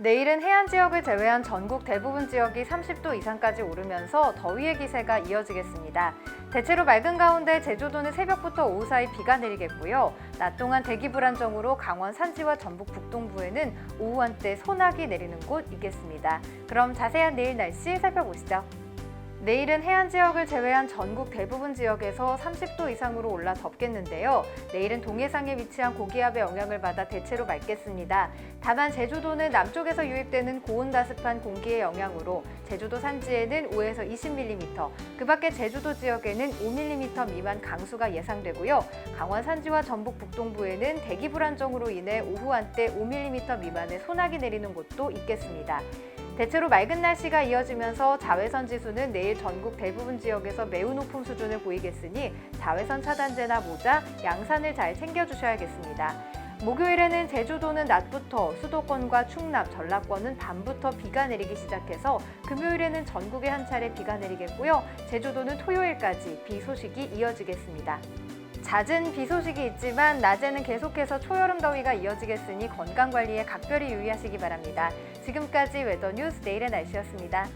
내일은 해안 지역을 제외한 전국 대부분 지역이 30도 이상까지 오르면서 더위의 기세가 이어지겠습니다. 대체로 맑은 가운데 제주도는 새벽부터 오후 사이 비가 내리겠고요. 낮 동안 대기 불안정으로 강원 산지와 전북 북동부에는 오후 한때 소나기 내리는 곳 있겠습니다. 그럼 자세한 내일 날씨 살펴보시죠. 내일은 해안 지역을 제외한 전국 대부분 지역에서 30도 이상으로 올라 덥겠는데요. 내일은 동해상에 위치한 고기압의 영향을 받아 대체로 맑겠습니다. 다만 제주도는 남쪽에서 유입되는 고온다습한 공기의 영향으로 제주도 산지에는 5에서 20mm, 그 밖에 제주도 지역에는 5mm 미만 강수가 예상되고요. 강원 산지와 전북 북동부에는 대기 불안정으로 인해 오후 한때 5mm 미만의 소나기 내리는 곳도 있겠습니다. 대체로 맑은 날씨가 이어지면서 자외선 지수는 내일 전국 대부분 지역에서 매우 높은 수준을 보이겠으니 자외선 차단제나 모자, 양산을 잘 챙겨주셔야겠습니다. 목요일에는 제주도는 낮부터 수도권과 충남, 전라권은 밤부터 비가 내리기 시작해서 금요일에는 전국에 한 차례 비가 내리겠고요. 제주도는 토요일까지 비 소식이 이어지겠습니다. 잦은 비 소식이 있지만 낮에는 계속해서 초여름 더위가 이어지겠으니 건강 관리에 각별히 유의하시기 바랍니다. 지금까지 웨더 뉴스 내일의 날씨였습니다.